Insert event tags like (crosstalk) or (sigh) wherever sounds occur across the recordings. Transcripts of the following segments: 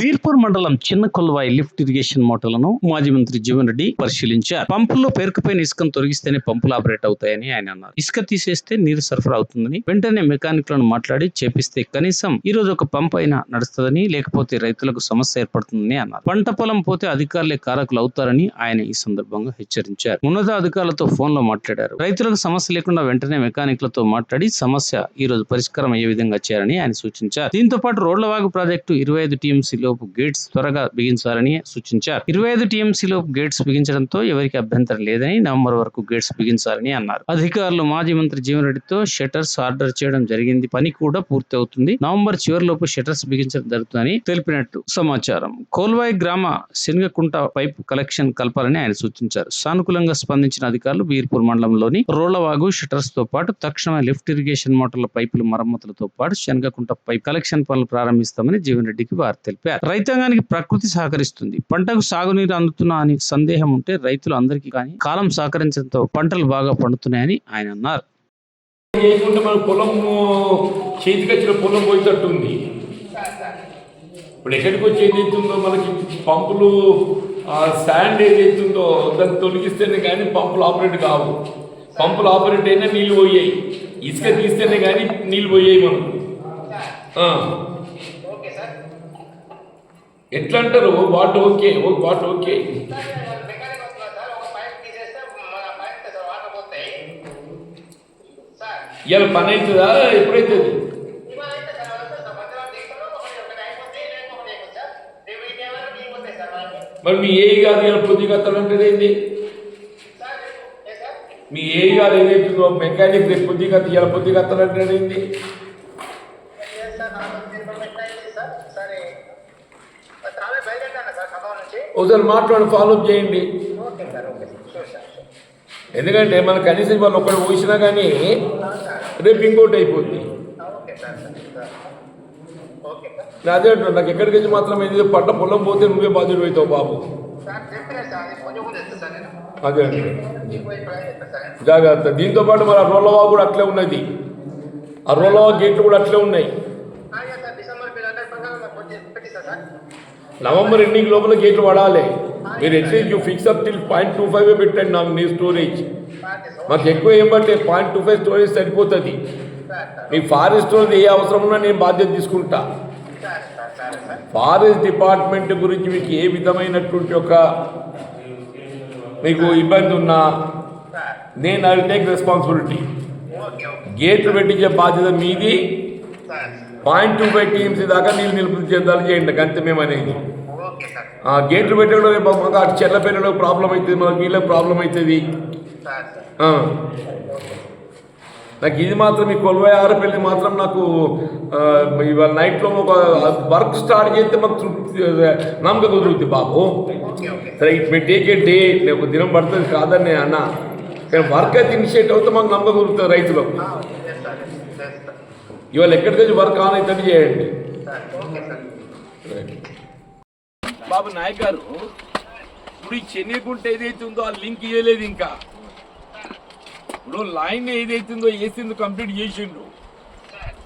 వీర్పూర్ మండలం చిన్న Kolvai lift irrigation మోటార్లను మాజీ మంత్రి జీవన్ రెడ్డి పరిశీలించారు. పంపుల్లో పేరుకుపోయిన ఇసుకను తొలగిస్తేనే పంపులు ఆపరేట్ అవుతాయని ఆయన అన్నారు. ఇసుక తీసేస్తే నీరు సరఫరా అవుతుందని వెంటనే మెకానిక్లను మాట్లాడి చేపిస్తే కనీసం ఈ రోజు ఒక పంప్ అయినా నడుస్తుందని లేకపోతే రైతులకు సమస్య ఏర్పడుతుందని అన్నారు. పంట పొలం పోతే అధికారులే కారకులు అవుతారని ఆయన ఈ సందర్భంగా హెచ్చరించారు. ఉన్నత అధికారులతో ఫోన్లో మాట్లాడారు. రైతులకు సమస్య లేకుండా వెంటనే మెకానిక్లతో మాట్లాడి సమస్య ఈ రోజు పరిష్కారం అయ్యే విధంగా చేయాలని ఆయన సూచించారు. దీంతో పాటు రోడ్ల వాగు ప్రాజెక్టు ఇరవై ఐదు టీఎంసీలో లోపు గేట్స్ త్వరగా బిగించాలని సూచించారు. ఇరవై ఐదు టీఎంసీలోపు గేట్స్ బిగించడంతో ఎవరికి అభ్యంతరం లేదని నవంబర్ వరకు గేట్స్ బిగించాలని అన్నారు. అధికారులు మాజీ మంత్రి జీవన్ రెడ్డితో ఆర్డర్ చేయడం జరిగింది. పని కూడా పూర్తి అవుతుంది నవంబర్ చివరి లోపు బిగించడం జరుగుతుందని తెలిపినట్టు సమాచారం. కోల్వాయి గ్రామ శనగకుంట పైప్ కలెక్షన్ కలపాలని ఆయన సూచించారు. సానుకూలంగా స్పందించిన అధికారులు వీర్పూర్ మండలంలోని రోళ్ళవాగు షట్టర్స్తో పాటు తక్షణమే లిఫ్ట్ ఇరిగేషన్ మోటార్ల పైపుల మరమ్మతులతో పాటు శనగకుంట పైప్ కలెక్షన్ పనులు ప్రారంభిస్తామని జీవన్ రెడ్డికి వారు తెలిపారు. రైతాంగానికి ప్రకృతి సహకరిస్తుంది. పంటకు సాగునీరు అందుతున్నా అని సందేహం ఉంటే రైతులు అందరికీ కానీ కాలం సహకరించడంతో పంటలు బాగా పండుతున్నాయని ఆయన అన్నారు. చేయకుంటే మన పొలం చేతికి వచ్చిన పొలం పోయేటట్టు ఇప్పుడు ఎక్కడికి వచ్చి ఏదైతుందో మనకి పంపులు శాండ్ ఏదైతుందో దాన్ని తొలగిస్తేనే కానీ పంపులు ఆపరేట్ కావు. పంపులు ఆపరేట్ అయినా నీళ్ళు పోయాయి. ఇసుక తీస్తేనే కానీ నీళ్ళు పోయాయి మనకు. ఎట్లా అంటారు వాట్ ఓకే? What okay? ఒక వాటర్ ఇవాళ పని అవుతుందా? ఎప్పుడైతుంది? మరి మీ ఏ గారు ఇలా పొద్దుగా అంటే ఏంది? మీ ఏ మీ గారు ఏదైతుందో? మెకానిక్ రేపు పొద్దుగా ఇలా పొద్దుగా అంటే ఏంది ఏ సార్ నాకు ఇన్ఫర్మేషన్ అయింది సార్ సరే మరి ఆమె బయలుదేరాను సార్ ఖమ్మం నుంచి ఒకసారి మాట్లాడి ఫాలోఅప్ చేయండి. ఎందుకంటే మన కనీసం వాళ్ళు ఒక్కడు ఊసినా కానీ రేపు ఇంకోటి అయిపోద్ది. అదే అంటున్నా నాకు ఎక్కడికి వచ్చి మాత్రం ఏది పంట పొలం పోతే నువ్వే బాధ్యుడు అవుతావు బాబు. ఇది అదే అండి. జాగ్రత్త. దీంతో పాటు మన రోలవా కూడా అట్లే ఉన్నది. ఆ రోలవా గేట్లు కూడా అట్లే ఉన్నాయి. నవంబర్ ఎండింగ్ లోపల గేట్లు పడాలి. మీరు atleast you fix up till point two five పెట్టండి నాకు నీ స్టోరేజ్ మాకు ఎక్కువ ఏం పట్టే పాయింట్ టూ ఫైవ్ స్టోరేజ్ సరిపోతుంది. సార్ సార్ మీ ఫారెస్ట్ వాళ్ళు ఏ అవసరం ఉన్నా నేను బాధ్యత తీసుకుంటా. ఫారెస్ట్ డిపార్ట్మెంట్ గురించి మీకు ఏ విధమైనటువంటి ఒక మీకు ఇబ్బంది ఉన్నా నేను ఐ టేక్ రెస్పాన్సిబిలిటీ గేట్లు పెట్టించే బాధ్యత మీది. పాయింట్ టూ ఫైవ్ టీమ్స్ దాకా నీళ్ళు నిలుపు చెందాలి చేయండి అంతే మేము అనేది గేట్లు పెట్టడం రేపు అటు చెల్లపేటలో ప్రాబ్లం అవుతుంది మనకి వీళ్ళకి ప్రాబ్లం అవుతుంది. నాకు ఇది మాత్రం ఈ కొలువై ఆరపల్లి మాత్రం నాకు ఇవాళ నైట్లో ఒక వర్క్ స్టార్ట్ చేస్తే మాకు తృప్తి నమ్మకం కుదురుద్ది బాబు. సరే it may take a day నేను దినం పడుతుంది కాదని నేను అన్నా. కానీ వర్క్ అయితే ఇనిషియేట్ అవుతే మాకు నమ్మకం కుదురుతుంది రైతులకు. ఇవాళ ఎక్కడికి వచ్చి వర్క్ ఆన్ అవుతుంది చేయండి. Sir okay sir Babu Nayak garu ఇప్పుడు ఈ చెన్నీకుంట ఏదైతే ఉందో ఆ లింక్ ఇవ్వలేదు ఇంకా. ఇప్పుడు లైన్ ఏదైతుందో వేసిందో కంప్లీట్ చేసిండు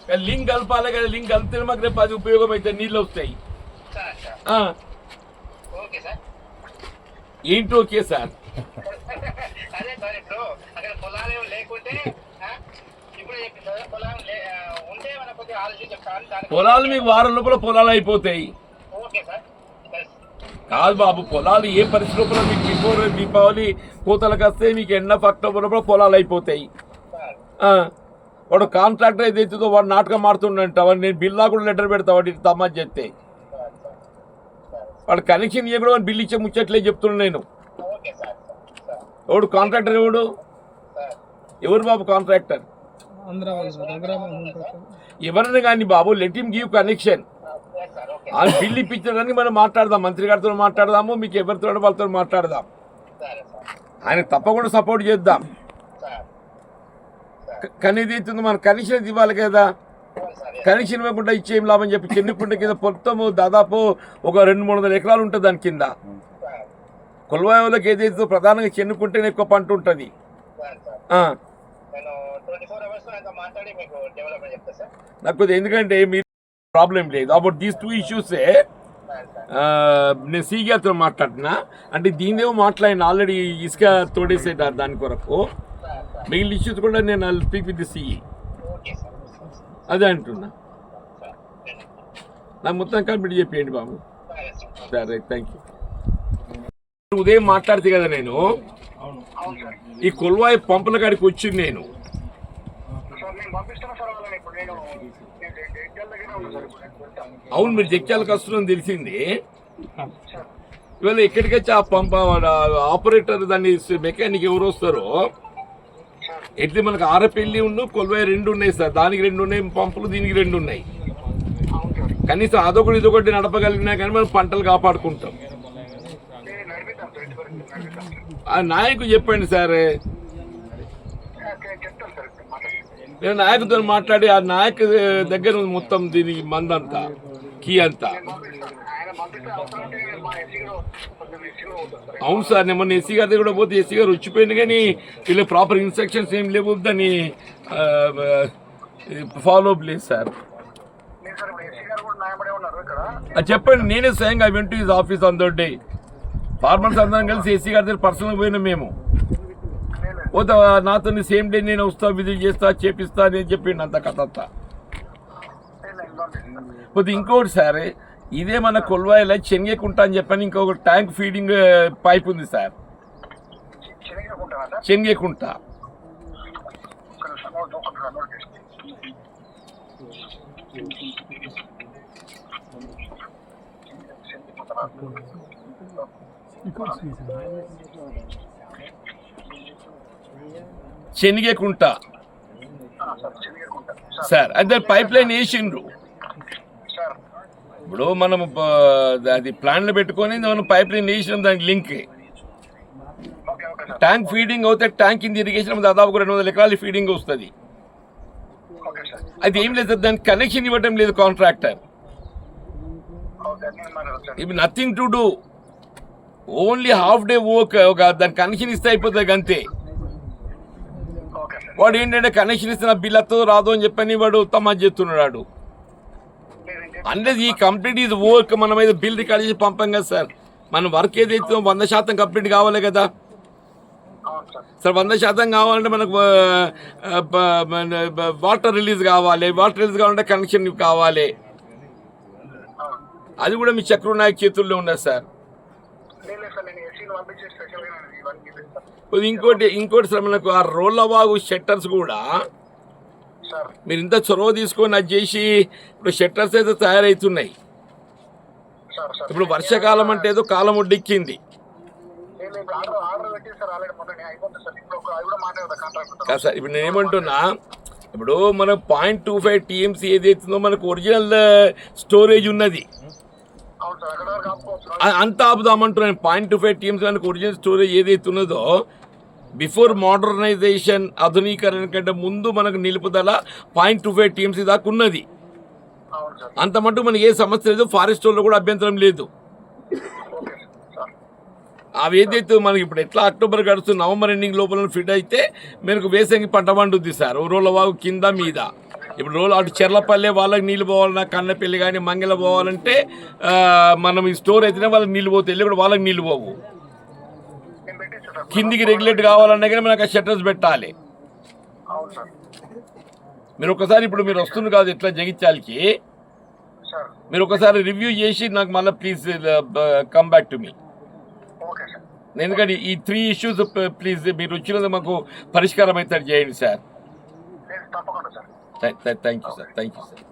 కానీ లింక్ కలపాలి కదా లింక్ కలిపితే మాకు రేపు అది ఉపయోగం అయితే నీళ్ళు వస్తాయి. సార్ సార్ ఆ, ఓకే సార్. ఏంటి ఓకే సార్ (laughs) అదే సార్ ఇప్పుడు అక్కడ పొలాలు ఏమి లేకుంటే ఆ, ఇప్పుడు చెప్పి సార్ పొలాలు లే ఆ, ఉంటే మన కొద్దిగా ఆలోచన చెప్తాను దానికి పొలాలు మీకు వారం లోపల పొలాలు అయిపోతాయి. కాదు బాబు పొలాలు ఏ పరిస్థితి లోపల మీకు బిఫోర్ దీపావళి కోతలకు వస్తే మీకు ఎండ్ ఆఫ్ అక్టోబర్ లోపల పొలాలు అయిపోతాయి. వాడు కాంట్రాక్టర్ ఏదైతుందో వాడు నాటకం మారుతుండంట వాడు నేను బిల్లా కూడా లెటర్ పెడతా వాడు ఇటు తమ్మని చెప్తే. వాడు కనెక్షన్ ఇవ్వకుండా వాడు బిల్లు ఇచ్చే ముచ్చట్లే చెప్తున్నాను నేను. ఎవడు కాంట్రాక్టర్ ఎవడు? ఎవరు బాబు కాంట్రాక్టర్ ఎవరైనా కానీ బాబు లెట్ హిమ్ గివ్ కనెక్షన్ ఆయన బిల్ ఇప్పించడానికి మనం మాట్లాడదాం మంత్రి గారితో మాట్లాడదాము మీకు ఎవరితో వాళ్ళతో మాట్లాడదాం. ఆయన తప్పకుండా సపోర్ట్ చేద్దాం. సార్ కానీ ఇది మన కనెక్షన్ ఇవ్వాలి కదా. కనెక్షన్ ఇవ్వకుండా ఇచ్చేం లాభం చెప్పి చెన్నిపుంట కింద మొత్తము దాదాపు ఒక రెండు మూడు వందల ఎకరాలు ఉంటుంది దాని కింద. సార్ ఏదైతే ప్రధానంగా చెన్నుకుంటేనే ఎక్కువ పంట ఉంటుంది. నాకు కొద్దిగా ఎందుకంటే మీరు ప్రాబ్లం లేదు. అబౌట్ దీస్ టూ ఇష్యూసే నేను సీగాతో మాట్లాడినా అంటే దీనిదేమో మాట్లాడిన ఆల్రెడీ ఇసుక తోడేసేట దాని కొరకు. మిగిలిన ఇష్యూస్ కూడా నేను స్పీక్ విత్ ది సిఈ అదే అంటున్నా. నాకు మొత్తం కంప్లీట్ చెప్పేయండి బాబు. సరే థ్యాంక్ యూ ఉదయం మాట్లాడితే కదా నేను? ఈ కొల్వాయి పంపుల కాడికి వచ్చింది నేను. అవును మీరు జగ్చాలకు వస్తున్నారని తెలిసింది. ఇవాళ ఎక్కడికి వచ్చి ఆ పంప ఆపరేటర్ దాన్ని మెకానిక్ ఎవరు వస్తారో? ఎట్లా మనకు ఆరపెల్లి ఉండు కొల్వాయి రెండు ఉన్నాయి సార్. దానికి రెండు ఉన్నాయి పంపులు దీనికి రెండు ఉన్నాయి. కనీసం అదొకటి ఇదొకటి నడపగలిగినా కానీ మనం పంటలు కాపాడుకుంటాం. ఆ నాయకు చెప్పండి సార్ నేను చెప్తాను సార్ ఇప్పుడు మాట్లాడండి నేను నాయకుతో మాట్లాడి ఆ నాయకు దగ్గర మొత్తం దీని మందంతా కీ అంతా. అవును సార్ నేను మొన్న ఎస్సీ గారి దగ్గర కూడా పోతే ఎస్సీ గారు వచ్చిపోయింది కానీ వీళ్ళు ప్రాపర్ ఇన్స్ట్రక్షన్స్ ఏం లేవు దాన్ని ఫాలో అప్ లేదు సార్. అది చెప్పండి నేనే స్వయంగా వెంట is office on day farmers అందరం కలిసి ఎస్సీ గారి దగ్గర పర్సనల్ పోయినా మేము. నాతో సేమ్ డే నేను వస్తా విజిట్ చేస్తా చేపిస్తా అని చెప్పిండు అంత కథ అంతా. పోతే ఇంకోటి సార్ ఇదే మన కొల్వాయిలో చెంగేకుంటా అని చెప్పని ఇంకొక ట్యాంక్ ఫీడింగ్ పైప్ ఉంది సార్. చెనగకుంటానా సార్ చెంగేకుంట ఒక్క నిమిషం నోట్ ఒక్క నిమిషం నోట్ చేసి Chenigekunta sir Chenagakunta sir sir అది పైప్ లైన్ వేసిండ్రు. ఇప్పుడు మనం అది ప్లాన్లు పెట్టుకొని మనం పైప్ లైన్ వేసినాం దానికి లింక్ ట్యాంక్ ఫీడింగ్ అవుతే ట్యాంక్ కింద ఇరిగేషన్ దాదాపు రెండు వందల ఎకరాలు ఫీడింగ్ వస్తుంది. అది ఏం లేదు దానికి కనెక్షన్ ఇవ్వటం లేదు కాంట్రాక్టర్ ఇవి nothing to do only half day work ఒక దాని కనెక్షన్ ఇస్తే అయిపోతుంది అంతే. వాడు ఏంటంటే కనెక్షన్ ఇస్తున్న బిల్ అత్తదో రాదో అని చెప్పని వాడు ఉత్తమ చేస్తున్నాడు అంటే ఈ కంప్లీట్ ఈజ్ వర్క్ మనం అయితే బిల్ రికార్డ్ చేసి పంపం కదా సార్. మనం వర్క్ ఏదైతే వంద శాతం కంప్లీట్ కావాలి కదా. సార్ వంద శాతం కావాలంటే మనకు వాటర్ రిలీజ్ కావాలి. వాటర్ రిలీజ్ కావాలంటే కనెక్షన్ కావాలి. అది కూడా మీ చక్ర నాయక్ చేతుల్లో ఉన్నది సార్? ఇంకోటి ఇంకోటి సార్ మనకు ఆ రోళ్ళవాగు షట్టర్స్ కూడా మీరు ఇంత చొరవ తీసుకొని అది చేసి ఇప్పుడు షట్టర్స్ అయితే తయారవుతున్నాయి ఇప్పుడు వర్షాకాలం అంటే ఏదో కాలం ఒడ్డెక్కింది సార్ ఇప్పుడు కాదు సార్ ఇప్పుడు నేను ఏమంటున్నా ఇప్పుడు మనం పాయింట్ టూ ఫైవ్ టీఎంసీ ఏదైతుందో మనకు ఒరిజినల్ స్టోరేజ్ ఉన్నది. అంత ఆపుదామంటున్నాను పాయింట్ టూ ఫైవ్ టీఎంసీ మనకు ఒరిజినల్ స్టోరేజ్ ఏదైతే ఉన్నదో బిఫోర్ మోడర్నైజేషన్ ఆధునీకరణ కంటే ముందు మనకు నిలుపుదల పాయింట్ టూ ఫైవ్ టీఎంసీ దాకా ఉన్నది. అంత మటుకు మనకి ఏ సమస్య లేదు. ఫారెస్ట్ వాళ్ళు కూడా అభ్యంతరం లేదు. అవి ఏదైతే మనకి ఇప్పుడు ఎట్లా అక్టోబర్ గడుస్తుంది నవంబర్ ఎండింగ్ లోపల ఫిట్ అయితే మనకు వేసంగి పంట పండుద్ది సార్. రోళ్ళ వాగు కింద మీద. ఇప్పుడు రోజు అటు చెర్లపల్లె వాళ్ళకి నీళ్ళు పోవాలన్నా కన్నపల్లి కానీ మంగళ పోవాలంటే మనం ఈ స్టోర్ అయితేనే వాళ్ళకి నీళ్ళు పోతే వెళ్ళి కూడా వాళ్ళకి నీళ్ళు పోవు. కిందికి రెగ్యులేట్ కావాలన్నా కానీ మనకు ఆ షట్టర్స్ పెట్టాలి. మీరు ఒకసారి ఇప్పుడు మీరు వస్తున్నారు కాదు ఇట్లా జగిత్యాలకి? మీరు ఒకసారి రివ్యూ చేసి నాకు మళ్ళీ please come back to me ఎందుకంటే ఈ త్రీ ఇష్యూస్ ప్లీజ్ మీరు వచ్చినది మాకు పరిష్కారం అయితే చేయండి sir. Thank, thank you, sir. Thank you, sir.